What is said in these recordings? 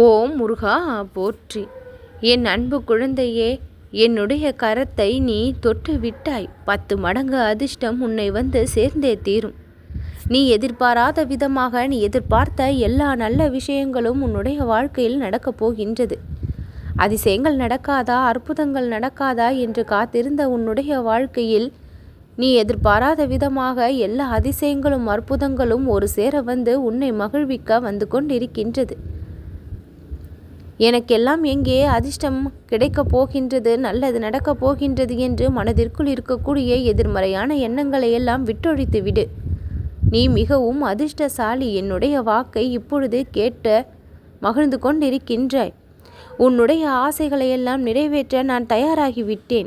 ஓம் முருகா போற்றி. என் அன்பு குழந்தையே என்னுடைய கரத்தை நீ தொட்டு விட்டாய். பத்து மடங்கு அதிர்ஷ்டம் உன்னை வந்து சேர்ந்தே தீரும். நீ எதிர்பாராத விதமாக நீ எதிர்பார்த்த எல்லா நல்ல விஷயங்களும் உன்னுடைய வாழ்க்கையில் நடக்கப் போகின்றது. அதிசயங்கள் நடக்காதா அற்புதங்கள் நடக்காதா என்று காத்திருந்த உன்னுடைய வாழ்க்கையில் நீ எதிர்பாராத விதமாக எல்லா அதிசயங்களும் அற்புதங்களும் ஒரு சேர வந்து உன்னை மகிழ்விக்க வந்து கொண்டிருக்கின்றது. எனக்கெல்லாம் எங்கே அதிர்ஷ்டம் கிடைக்கப் போகின்றது நல்லது நடக்கப் போகின்றது என்று மனதிற்குள் இருக்கக்கூடிய எதிர்மறையான எண்ணங்களை எல்லாம் விட்டொழித்து விடு நீ மிகவும் அதிர்ஷ்டசாலி என்னுடைய வாக்கை இப்பொழுது கேட்ட மகிழ்ந்து கொண்டிருக்கின்றாய். உன்னுடைய ஆசைகளை எல்லாம் நிறைவேற்ற நான் தயாராகிவிட்டேன்.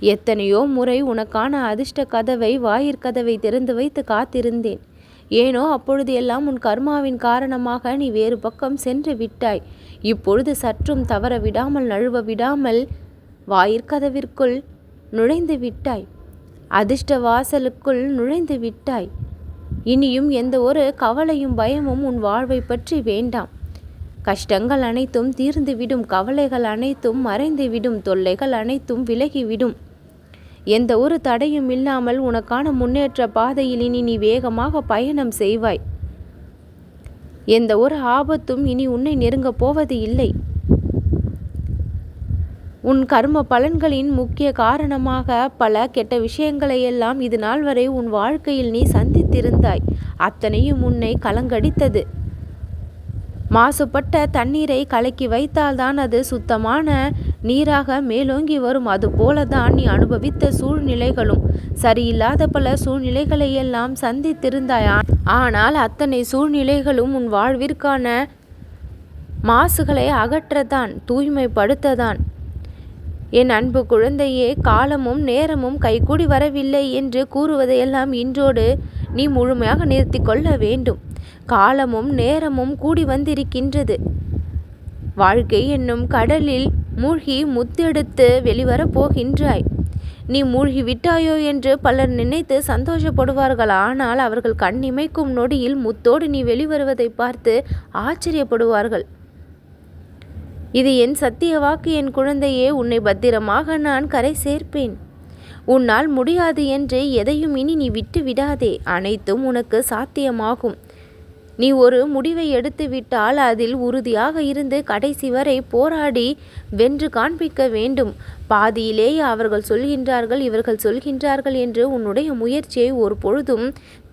எத்தனையோ முறை உனக்கான அதிர்ஷ்ட கதவை வாயிற்கதவை திறந்து வைத்து காத்திருந்தேன். ஏனோ அப்பொழுது எல்லாம் உன் கர்மாவின் காரணமாக நீ வேறு பக்கம் சென்று விட்டாய். இப்பொழுது சற்றும் தவற விடாமல் நழுவ விடாமல் வாயிற்கதவிற்குள் நுழைந்து விட்டாய். அதிர்ஷ்ட வாசலுக்குள் நுழைந்து விட்டாய். இனியும் எந்த ஒரு கவலையும் பயமும் உன் வாழ்வை பற்றி வேண்டாம். கஷ்டங்கள் அனைத்தும் தீர்ந்துவிடும் கவலைகள் அனைத்தும் மறைந்துவிடும் தொல்லைகள் அனைத்தும் விலகிவிடும். எந்த ஒரு தடையும் இல்லாமல் உனக்கான முன்னேற்ற பாதையில் இனி நீ வேகமாக பயணம் செய்வாய். எந்த ஒரு ஆபத்தும் இனி உன்னை நெருங்கப் போவது இல்லை. உன் கர்ம பலன்களின் முக்கிய காரணமாக பல கெட்ட விஷயங்களை எல்லாம் இது நாள் வரை உன் வாழ்க்கையில் நீ சந்தித்திருந்தாய். அத்தனையும் உன்னை கலங்கடித்தது. மாசுபட்ட தண்ணீரை கலக்கி வைத்தால்தான் அது சுத்தமான நீராக மேலோங்கி வரும். அதுபோல தான் நீ அனுபவித்த சூழ்நிலைகளும். சரியில்லாத பல சூழ்நிலைகளை எல்லாம் சந்தித்திருந்தாய்? ஆனால் அத்தனை சூழ்நிலைகளும் உன் வாழ்விற்கான மாசுகளை அகற்றதான் தூய்மைப்படுத்ததான் என் அன்பு குழந்தையே காலமும் நேரமும் கைகூடி வரவில்லை என்று கூறுவதையெல்லாம் இன்றோடு நீ முழுமையாக நிறுத்தி கொள்ள வேண்டும். காலமும் நேரமும் கூடி வந்திருக்கின்றது. வாழ்க்கை என்னும் கடலில் மூழ்கி முத்தெடுத்து வெளிவரப் போகின்றாய். நீ மூழ்கி விட்டாயோ என்று பலர் நினைத்து சந்தோஷப்படுவார்கள்? ஆனால் அவர்கள் கண்ணிமைக்கும் நொடியில் முத்தோடு நீ வெளிவருவதை பார்த்து ஆச்சரியப்படுவார்கள். இது என் சத்திய வாக்கு. என் குழந்தையே உன்னை பத்திரமாக நான் கரை சேர்ப்பேன். உன்னால் முடியாது என்று எதையும் இனி நீ விட்டு விடாதே. அனைத்தும் உனக்கு சாத்தியமாகும். நீ ஒரு முடிவை எடுத்துவிட்டால் அதில் உறுதியாக இருந்து கடைசி வரை போராடி வென்று காண்பிக்க வேண்டும். பாதியிலேயே அவர்கள் சொல்கின்றார்கள் இவர்கள் சொல்கின்றார்கள் என்று உன்னுடைய முயற்சியை ஒரு பொழுதும்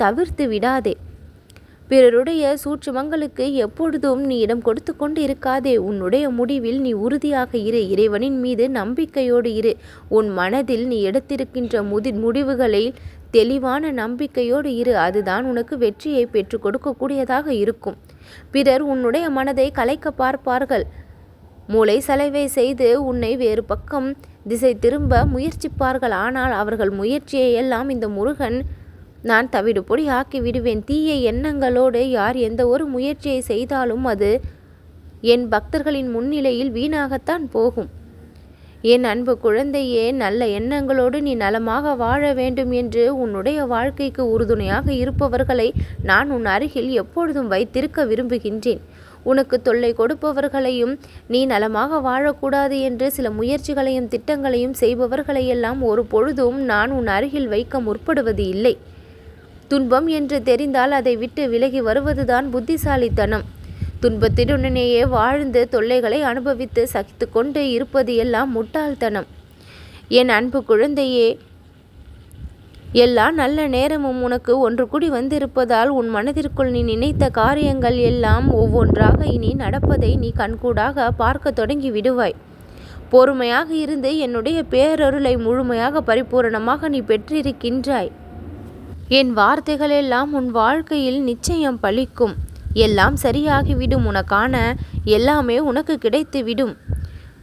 தவிர்த்து விடாதே. பிறருடைய சூட்சுமங்களுக்கு எப்பொழுதும் நீ இடம் கொடுத்து கொண்டு இருக்காதே உன்னுடைய முடிவில் நீ உறுதியாக இரு. இறைவனின் மீது நம்பிக்கையோடு இரு. உன் மனதில் நீ எடுத்திருக்கின்ற முதி முடிவுகளை தெளிவான நம்பிக்கையோடு இரு அதுதான் உனக்கு வெற்றியை பெற்றுக் கொடுக்கக்கூடியதாக இருக்கும். பிறர் உன்னுடைய மனதை கலைக்க பார்ப்பார்கள். மூளை சலவை செய்து உன்னை வேறு பக்கம் திசை திரும்ப முயற்சிப்பார்கள். ஆனால் அவர்கள் முயற்சியை எல்லாம் இந்த முருகன் நான் தவிடு பொடி ஆக்கி விடுவேன். தீய எண்ணங்களோடு யார் எந்த ஒரு முயற்சியை செய்தாலும் அது என் பக்தர்களின் முன்னிலையில் வீணாகத்தான் போகும். என் அன்பு குழந்தையே நல்ல எண்ணங்களோடு நீ நலமாக வாழ வேண்டும் என்று உன்னுடைய வாழ்க்கைக்கு உறுதுணையாக இருப்பவர்களை நான் உன் அருகில் எப்பொழுதும் வைத்திருக்க விரும்புகின்றேன். உனக்கு தொல்லை கொடுப்பவர்களையும் நீ நலமாக வாழக்கூடாது என்று சில முயற்சிகளையும் திட்டங்களையும் செய்பவர்களையெல்லாம் ஒரு பொழுதும் நான் உன் அருகில் வைக்க முற்படுவது இல்லை. துன்பம் என்று தெரிந்தால் அதை விட்டு விலகி வருவதுதான் புத்திசாலித்தனம். துன்பத்தினுடனேயே வாழ்ந்து தொல்லைகளை அனுபவித்து சகித்து கொண்டு இருப்பது எல்லாம் முட்டாள்தனம். என் அன்பு குழந்தையே எல்லா நல்ல நேரமும் உனக்கு ஒன்று கூடி வந்திருப்பதால் உன் மனதிற்குள் நீ நினைத்த காரியங்கள் எல்லாம் ஒவ்வொன்றாக இனி நடப்பதை நீ கண்கூடாக பார்க்க தொடங்கி விடுவாய். பொறுமையாக இருந்து என்னுடைய பேரருளை முழுமையாக பரிபூரணமாக நீ பெற்றிருக்கின்றாய். என் வார்த்தைகளெல்லாம் உன் வாழ்க்கையில் நிச்சயம் பலிக்கும் எல்லாம் சரியாகிவிடும். உனக்கான எல்லாமே உனக்கு கிடைத்துவிடும்.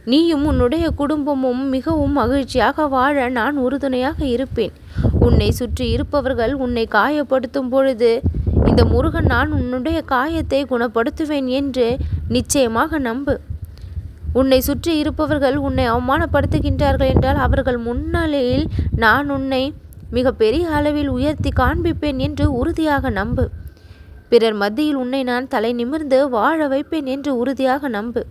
நீயும் உன்னுடைய குடும்பமும் மிகவும் மகிழ்ச்சியாக வாழ நான் உறுதுணையாக இருப்பேன். உன்னை சுற்றி இருப்பவர்கள் உன்னை காயப்படுத்தும் பொழுது இந்த முருகன் நான் உன்னுடைய காயத்தை குணப்படுத்துவேன் என்று நிச்சயமாக நம்பு. உன்னை சுற்றி இருப்பவர்கள் உன்னை அவமானப்படுத்துகின்றார்கள் என்றால் அவர்கள் முன்னிலையில் நான் உன்னை மிக பெரிய அளவில் உயர்த்தி காண்பிப்பேன் என்று உறுதியாக நம்பு. பிறர் மத்தியில் உன்னை நான் தலை நிமிர்ந்து வாழ வைப்பேன் என்று உறுதியாக நம்பு.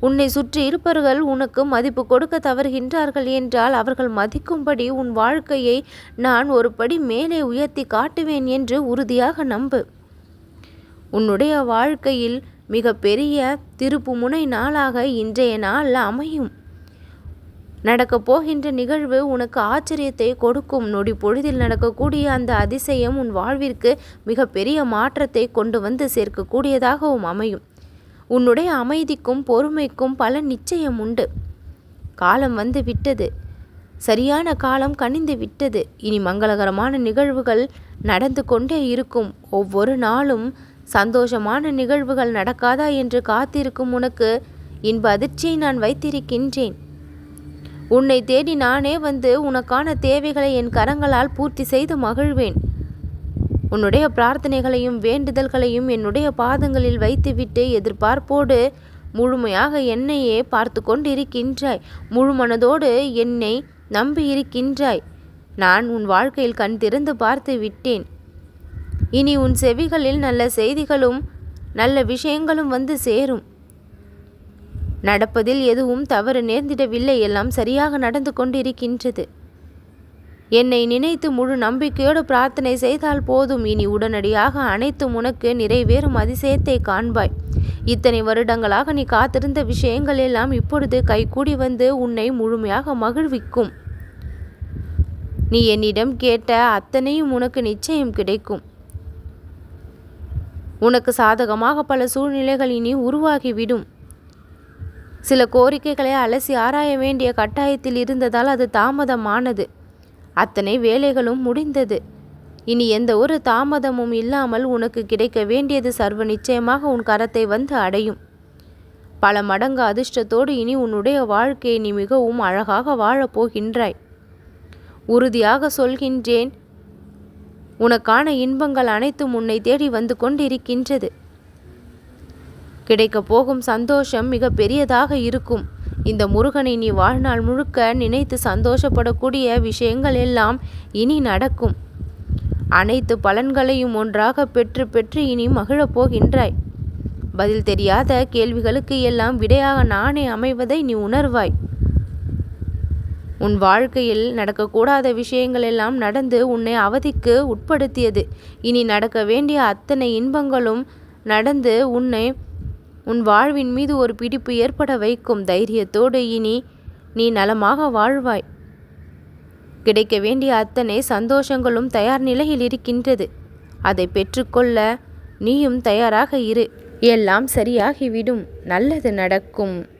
உன்னை சுற்றி இருப்பவர்கள் உனக்கு மதிப்பு கொடுக்க தவறுகின்றார்கள் என்றால் அவர்கள் மதிக்கும்படி உன் வாழ்க்கையை நான் ஒரு படி மேலே உயர்த்தி காட்டுவேன் என்று உறுதியாக நம்பு. உன்னுடைய வாழ்க்கையில் மிக பெரிய திருப்பு முனை நாளாக இன்றைய நாள் அமையும். நடக்கப் போகின்ற நிகழ்வு உனக்கு ஆச்சரியத்தை கொடுக்கும். நொடி பொழுதில் நடக்கக்கூடிய அந்த அதிசயம் உன் வாழ்விற்கு மிகப்பெரிய மாற்றத்தை கொண்டு வந்து சேர்க்கக்கூடியதாகவும் அமையும். உன்னுடைய அமைதிக்கும் பொறுமைக்கும் பல நிச்சயம் உண்டு. காலம் வந்து விட்டது. சரியான காலம் கனிந்து விட்டது. இனி மங்களகரமான நிகழ்வுகள் நடந்து கொண்டே இருக்கும். ஒவ்வொரு நாளும் சந்தோஷமான நிகழ்வுகள் நடக்காதா என்று காத்திருக்கும் உனக்கு இன்ப அதிர்ச்சியை நான் வைத்திருக்கின்றேன். உன்னை தேடி நானே வந்து உனக்கான தேவைகளை என் கரங்களால் பூர்த்தி செய்து மகிழ்வேன். உன்னுடைய பிரார்த்தனைகளையும் வேண்டுதல்களையும் என்னுடைய பாதங்களில் வைத்துவிட்டு எதிர்பார்ப்போடு முழுமையாக என்னையே பார்த்து கொண்டிருக்கின்றாய் முழு மனதோடு என்னை நம்பி இருக்கின்றாய் நான் உன் வாழ்க்கையில் கண் திறந்து பார்த்து விட்டேன். இனி உன் செவிகளில் நல்ல செய்திகளும் நல்ல விஷயங்களும் வந்து சேரும். நடப்பதில் எதுவும் தவறு நேர்ந்திடவில்லை. எல்லாம் சரியாக நடந்து கொண்டிருக்கின்றது. என்னை நினைத்து முழு நம்பிக்கையோடு பிரார்த்தனை செய்தால் போதும். இனி உடனடியாக அனைத்தும் உனக்கு நிறைவேறும் அதிசயத்தை காண்பாய். இத்தனை வருடங்களாக நீ காத்திருந்த விஷயங்கள் எல்லாம் இப்பொழுது கைகூடி வந்து உன்னை முழுமையாக மகிழ்விக்கும். நீ என்னிடம் கேட்ட அத்தனையும் உனக்கு நிச்சயம் கிடைக்கும். உனக்கு சாதகமாக பல சூழ்நிலைகள் இனி உருவாகிவிடும். சில கோரிக்கைகளை அலசி ஆராய வேண்டிய கட்டாயத்தில் இருந்ததால் அது தாமதமானது. அத்தனை வேலைகளும் முடிந்தது. இனி எந்த ஒரு தாமதமும் இல்லாமல் உனக்கு கிடைக்க வேண்டியது சர்வ நிச்சயமாக உன் கரத்தை வந்து அடையும். பல மடங்கு அதிர்ஷ்டத்தோடு இனி உன்னுடைய வாழ்க்கையை நீ மிகவும் அழகாக வாழப் போகின்றாய். உறுதியாக சொல்கின்றேன் உனக்கான இன்பங்கள் அனைத்தும் உன்னை தேடி வந்து கொண்டிருக்கின்றது. கிடைக்கப் போகும் சந்தோஷம் மிக பெரியதாக இருக்கும். இந்த முருகனை நீ வாழ்நாள் முழுக்க நினைத்து சந்தோஷப்படக்கூடிய விஷயங்கள் எல்லாம் இனி நடக்கும். அனைத்து பலன்களையும் ஒன்றாக பெற்று பெற்று இனி மகிழப் போகின்றாய். பதில் தெரியாத கேள்விகளுக்கு எல்லாம் விடையாக நானே அமைவதை நீ உணர்வாய். உன் வாழ்க்கையில் நடக்கக்கூடாத விஷயங்கள் எல்லாம் நடந்து உன்னை அவதிக்கு உட்படுத்தியது. இனி நடக்க வேண்டிய அத்தனை இன்பங்களும் நடந்து உன்னை உன் வாழ்வின் மீது ஒரு பிடிப்பு ஏற்பட வைக்கும் தைரியத்தோடு இனி நீ நலமாக வாழ்வாய். கிடைக்க வேண்டிய அத்தனை சந்தோஷங்களும் தயார் நிலையில் இருக்கின்றது. அதை பெற்றுக்கொள்ள நீயும் தயாராக இரு. எல்லாம் சரியாகிவிடும். நல்லது நடக்கும்.